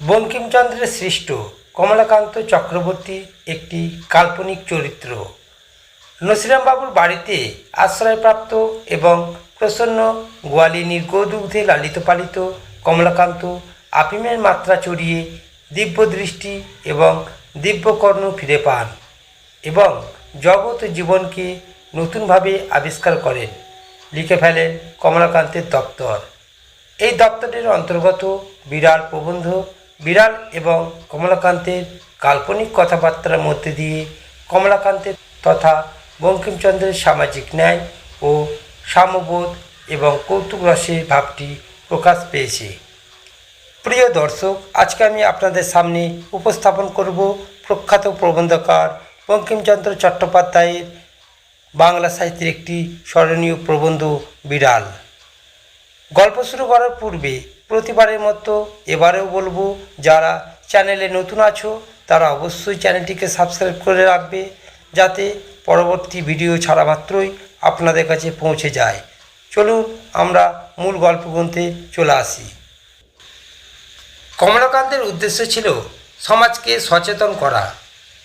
বঙ্কিমচন্দ্রের সৃষ্ট কমলাকান্ত চক্রবর্তী একটি কাল্পনিক চরিত্র। নসিরামবাবুর বাড়িতে আশ্রয়প্রাপ্ত এবং প্রসন্ন গোয়ালিনীর গোদুগ্ধে লালিত পালিত কমলাকান্ত আফিমের মাত্রা চড়িয়ে দিব্য দৃষ্টি এবং দিব্যকর্ণ ফিরে পান এবং জগৎ জীবনকে নতুনভাবে আবিষ্কার করেন লিখে ফেলেন কমলাকান্তের দপ্তর। এই দপ্তরের অন্তর্গত বিড়াল প্রবন্ধ, বিড়াল এবং কমলাকান্তের কাল্পনিক কথাবার্তার মধ্যে দিয়ে কমলাকান্তের তথা বঙ্কিমচন্দ্রের সামাজিক ন্যায় ও সাম্যবোধ এবং কৌতুক রসের ভাবটি প্রকাশ পেয়েছে। প্রিয় দর্শক, আজকে আমি আপনাদের সামনে উপস্থাপন করব প্রখ্যাত প্রবন্ধকার বঙ্কিমচন্দ্র চট্টোপাধ্যায়ের বাংলা সাহিত্যের একটি স্মরণীয় প্রবন্ধ বিড়াল। গল্প শুরু করার পূর্বে প্রতিবারের মতো এবারেও বলব, যারা চ্যানেলে নতুন আছো, তারা অবশ্যই চ্যানেলটিকে সাবস্ক্রাইব করে রাখবে, যাতে পরবর্তী ভিডিও ছাড়া মাত্রই আপনাদের কাছে পৌঁছে যায়। চলুন আমরা মূল গল্প গ্রন্থে চলে আসি। কমলাকান্তের উদ্দেশ্য ছিল সমাজকে সচেতন করা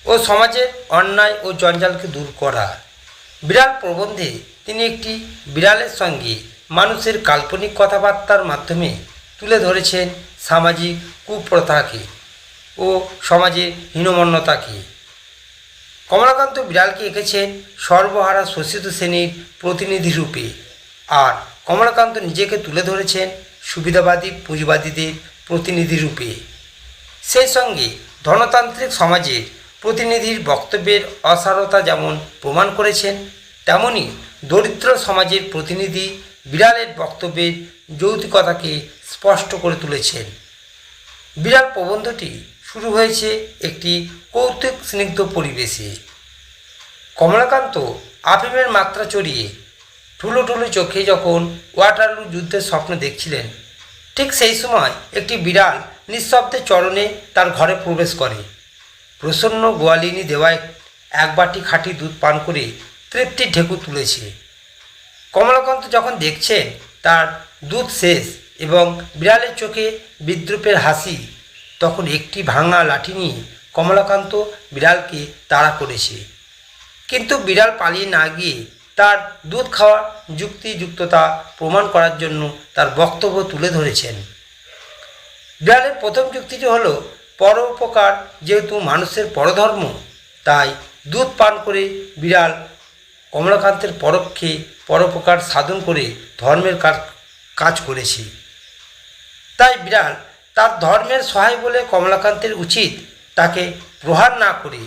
ও সমাজের অন্যায় ও জঞ্জালকে দূর করা। বিড়াল প্রবন্ধে তিনি একটি বিড়ালের সঙ্গে মানুষের কাল্পনিক কথাবার্তার মাধ্যমে তুলে ধরেছেন সামাজিক কুপ্রথাকে ও সমাজে হীনমন্যতাকে। কমলাকান্ত বিড়ালকে এঁকেছেন সর্বহারা শোষিত শ্রেণির প্রতিনিধি রূপে আর কমলাকান্ত নিজেকে তুলে ধরেছেন সুবিধাবাদী পুঁজিবাদীদের প্রতিনিধি রূপে। সেই সঙ্গে ধনতান্ত্রিক সমাজের প্রতিনিধির বক্তব্যের অসারতা যেমন প্রমাণ করেছেন তেমনি দরিদ্র সমাজের প্রতিনিধি বিড়ালের বক্তব্যের যৌতিকতাকে স্পষ্ট করে তুলেছেন। বিড়াল প্রবন্ধটি শুরু হয়েছে একটি কৌতুক স্নিগ্ধ পরিবেশে। কমলাকান্ত আফিমের মাত্রা চড়িয়ে ঠুলো ঠুলো চোখে যখন ওয়াটারলু যুদ্ধের স্বপ্ন দেখছিলেন, ঠিক সেই সময় একটি বিড়াল নিঃশব্দে চরণে তার ঘরে প্রবেশ করে। প্রসন্ন গোয়ালিনী দেওয়ায় এক বাটি খাঁটি দুধ পান করে তৃপ্তির ঢেকু তুলেছে কমলাকান্ত যখন দেখছেন, তার দুধ শেষ এবং বিড়ালের চোখে বিদ্রুপের হাসি, তখন একটি ভাঙা লাঠি নিয়ে কমলাকান্ত বিড়ালকে তাড়া করেছে। কিন্তু বিড়াল পালিয়ে না গিয়ে তার দুধ খাওয়ার যুক্তিযুক্ততা প্রমাণ করার জন্য তার বক্তব্য তুলে ধরেছেন। বিড়ালের প্রথম যুক্তিটি হলো, পরোপকার যেহেতু মানুষের পরধর্ম, তাই দুধ পান করে বিড়াল কমলাকান্তের পরোক্ষে, পরোপকার সাধন করে ধর্মের কাজ- কাজ করেছে। তাই বিড়াল তার ধর্মের সহায় বলে কমলাকান্তের উচিত তাকে প্রহার না করে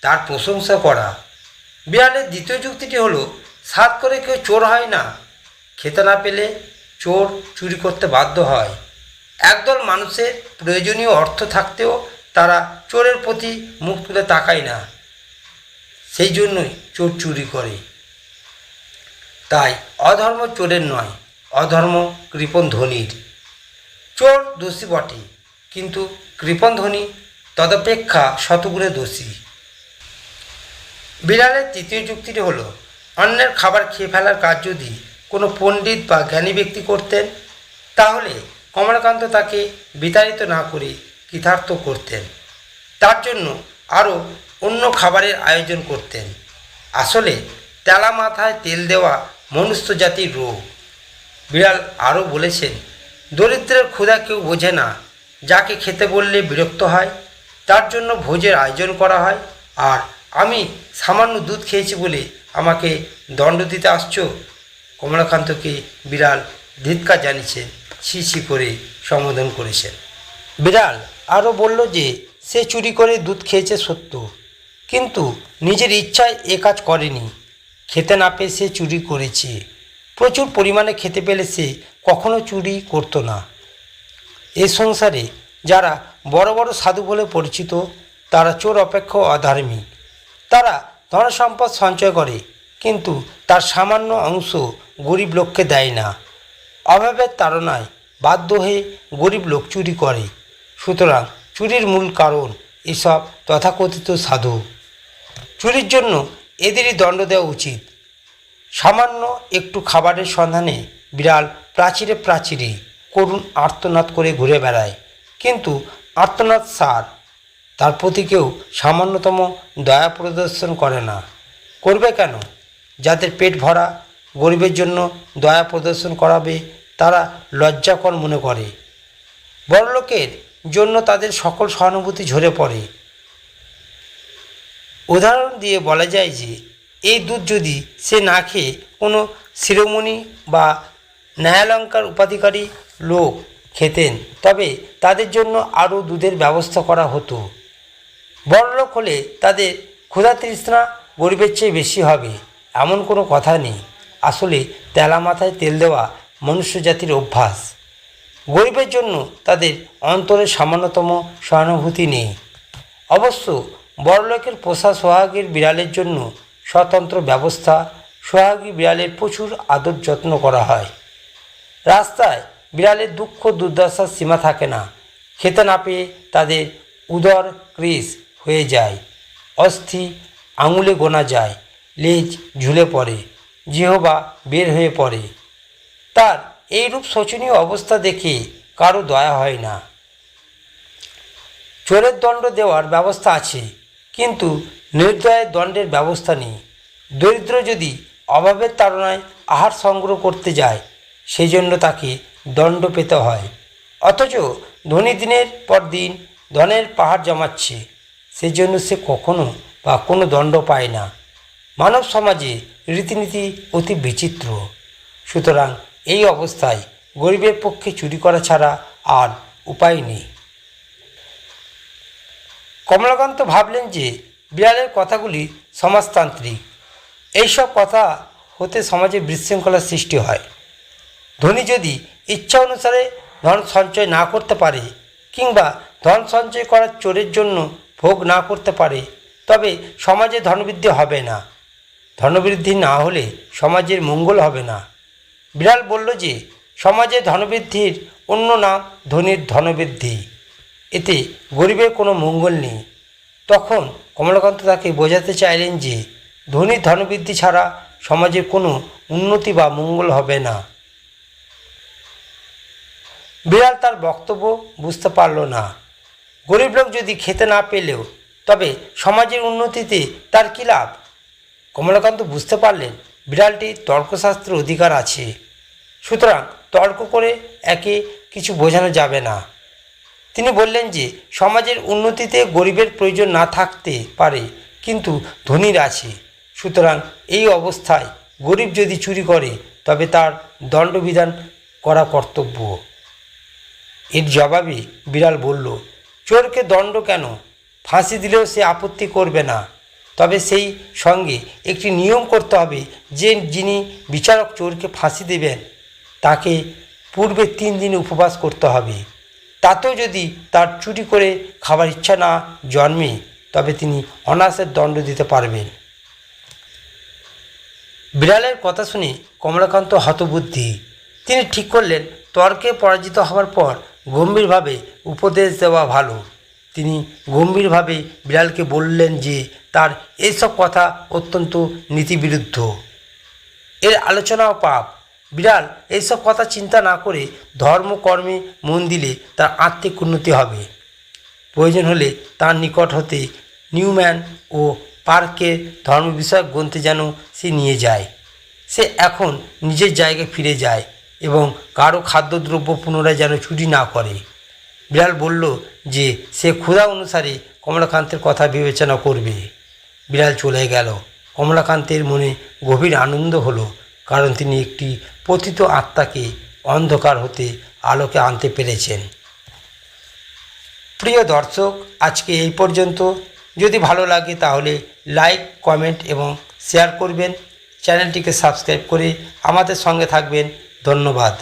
তার প্রশংসা করা। বিড়ালের দ্বিতীয় যুক্তিটি হলো সাত করে কেউ চোর হয় না। খেতে না পেলে চোর চুরি করতে বাধ্য হয়। একদল মানুষের প্রয়োজনীয় অর্থ থাকতেও তারা চোরের প্রতি মুখ তুলে তাকায় না। সেই জন্যই চোর চুরি করে। তাই অধর্ম চোরের নয়, অধর্ম কৃপণ ধনীর। চোর দোষী বটে, কিন্তু কৃপণ ধনী তদপেক্ষা শতগুণে দোষী। বিড়ালের তৃতীয় যুক্তিটি হলো, অন্যের খাবার খেয়ে ফেলার কাজ যদি কোনো পণ্ডিত বা জ্ঞানী ব্যক্তি করতেন, তাহলে কমলাকান্ত তাকে বিতাড়িত না করে কৃতার্থ করতেন। তার জন্য আরও অন্য খাবারের আয়োজন করতেন। আসলে তেলা মাথায় তেল দেওয়া মনুষ্য জাতির রোগ। বিড়াল আরও বলেছেন, দরিদ্রের ক্ষুধা কেউ বোঝে না। যাকে খেতে বললে বিরক্ত হয়, তার জন্য ভোজের আয়োজন করা হয়। আর আমি সামান্য দুধ খেয়েছি বলে আমাকে দণ্ড দিতে আসছো? কমলাকান্তকে বিড়াল ধিৎকার জানিয়েছেন, ছি ছি করে সম্বোধন করেছেন। বিড়াল আরও বলল যে সে চুরি করে দুধ খেয়েছে সত্য। কিন্তু নিজের ইচ্ছায় এ কাজ করেনি। খেতে না পেয়ে সে চুরি করেছে। প্রচুর পরিমাণে খেতে পেলে সে কখনো চুরি করতো না। এ সংসারে যারা বড় বড় সাধু বলে পরিচিত, তারা চোর অপেক্ষ অধার্মিক তারা ধন সম্পদ সঞ্চয় করে, কিন্তু তার সামান্য অংশ গরিব লোককে দেয় না। অভাবের তাড়নায় বাধ্য হয়ে গরিব লোক চুরি করে। সুতরাং চুরির মূল কারণ এসব তথাকথিত সাধু। চুরির জন্য এদেরই দণ্ড দেওয়া উচিত। সামান্য একটু খাবারের সন্ধানে বিড়াল প্রাচীরে প্রাচীরে করুণ আর্তনাদ করে ঘুরে বেড়ায়। কিন্তু আর্তনাদ সার, তার প্রতি কেউ সামান্যতম দয়া প্রদর্শন করে না। করবে কেন? যাদের পেট ভরা, গরিবের জন্য দয়া প্রদর্শন করাবে, তারা লজ্জাকর মনে করে। বড়লোকের জন্য তাদের সকল সহানুভূতি ঝরে পড়ে। উদাহরণ দিয়ে বলা যায় যে, এই দুধ যদি সে না খেয়ে কোনো শিরোমণি বা ন্যায়ালঙ্কার উপাধিকারী লোক খেতেন, তবে তাদের জন্য আরও দুধের ব্যবস্থা করা হতো। বড়লোক হলে তাদের ক্ষুধা তৃষ্ণা গরিবের চেয়ে বেশি হবে, এমন কোনো কথা নেই। আসলে তেলা মাথায় তেল দেওয়া মনুষ্য জাতির অভ্যাস। গরিবের জন্য তাদের অন্তরে সামান্যতম সহানুভূতি নেই। অবশ্য বড়লোকের পোষা সোহাগীর বিড়ালের জন্য স্বতন্ত্র ব্যবস্থা সোহাগী বিড়ালের প্রচুর আদর যত্ন করা হয়। রাস্তায় বিড়ালের দুঃখ দুর্দশার সীমা থাকে না। খেতে না পেয়ে তাদের উদর ক্রিস হয়ে যায়। অস্থি আঙুলে গোনা যায়। লেজ ঝুলে পড়ে। জিহবা বের হয়ে পড়ে। তার এইরূপ শোচনীয় অবস্থা দেখে কারও দয়া হয় না। চোরের দণ্ড দেওয়ার ব্যবস্থা আছে, কিন্তু নির্দয়ের দণ্ডের ব্যবস্থা নেই। দরিদ্র যদি অভাবের তাড়নায় আহার সংগ্রহ করতে যায় সেই জন্য তাকে দণ্ড পেতে হয়। অথচ ধনী দিনের পর দিন ধনের পাহাড় জমাচ্ছে, সেজন্য সে কখনো বা কোনো দণ্ড পায় না। মানব সমাজে রীতিনীতি অতি বিচিত্র। সুতরাং এই অবস্থায় গরিবের পক্ষে চুরি করা ছাড়া আর উপায় নেই। কমলাকান্ত ভাবলেন যে বিড়ালের কথাগুলি সমাজতান্ত্রিক। এইসব কথা হতে সমাজে বিশৃঙ্খলার সৃষ্টি হয়। ধনী যদি ইচ্ছা অনুসারে ধন সঞ্চয় না করতে পারে কিংবা ধন সঞ্চয় করার চোরের জন্য ভোগ না করতে পারে, তবে সমাজে ধনবৃদ্ধি হবে না। ধনবৃদ্ধি না হলে সমাজের মঙ্গল হবে না। বিড়াল বলল যে, সমাজে ধনবৃদ্ধির অন্য নাম ধনীর ধনবৃদ্ধি। এতে গরিবের কোনো মঙ্গল নেই। তখন কমলাকান্ত তাকে বোঝাতে চাইলেন যে ধনীর ধনবৃদ্ধি ছাড়া সমাজের কোনো উন্নতি বা মঙ্গল হবে না। বিড়াল তার বক্তব্য বুঝতে পারল না। গরিব লোক যদি খেতে না পেলেও, তবে সমাজের উন্নতিতে তার কী লাভ? কমলাকান্ত বুঝতে পারলেন বিড়ালটি তর্কশাস্ত্রের অধিকার আছে। সুতরাং তর্ক করে একে কিছু বোঝানো যাবে না। তিনি বললেন যে, সমাজের উন্নতিতে গরিবের প্রয়োজন না থাকতে পারে, কিন্তু ধনীর আছে। সুতরাং এই অবস্থায় গরিব যদি চুরি করে, তবে তার দণ্ডবিধান করা কর্তব্য। এর জবাবে বিড়াল বলল, চোরকে দণ্ড কেন? ফাঁসি দিলেও সে আপত্তি করবে না। তবে সেই সঙ্গে একটি নিয়ম করতে হবে যে যিনি বিচারক চোরকে ফাঁসি দেবেন, তাকে পূর্বে তিন দিন উপবাস করতে হবে। তাতেও যদি তার চুরি করে খাবার ইচ্ছা না জন্মে, তবে তিনি অনায়াসের দণ্ড দিতে পারবেন। বিড়ালের কথা শুনে কমলাকান্ত হতবুদ্ধি। তিনি ঠিক করলেন, তর্কে পরাজিত হওয়ার পর গম্ভীরভাবে উপদেশ দেওয়া ভালো। তিনি গম্ভীরভাবে বিড়ালকে বললেন যে, তার এইসব কথা অত্যন্ত নীতিবিরুদ্ধ। এর আলোচনাও পাপ। বিড়াল এইসব কথা চিন্তা না করে ধর্মকর্মে মন দিলে তার আত্মিক উন্নতি হবে। প্রয়োজন হলে তার নিকট হতে নিউম্যান ও পার্কের ধর্ম বিষয়ক গ্রন্থে যেন সে নিয়ে যায়। সে এখন নিজের জায়গায় ফিরে যায় এবং কারও খাদ্যদ্রব্য পুনরায় যেন চুরি না করে। বিড়াল বলল যে সে ক্ষুধা অনুসারে কমলাকান্তের কথা বিবেচনা করবে। বিড়াল চলে গেল। কমলাকান্তের মনে গভীর আনন্দ হলো, কারণ তিনি একটি পতিত আত্মাকে অন্ধকার হতে আলোকে আনতে পেরেছেন। প্রিয় দর্শক, আজকে এই পর্যন্ত। যদি ভালো লাগে তাহলে লাইক, কমেন্ট এবং শেয়ার করবেন। চ্যানেলটিকে সাবস্ক্রাইব করে আমাদের সঙ্গে থাকবেন। ধন্যবাদ।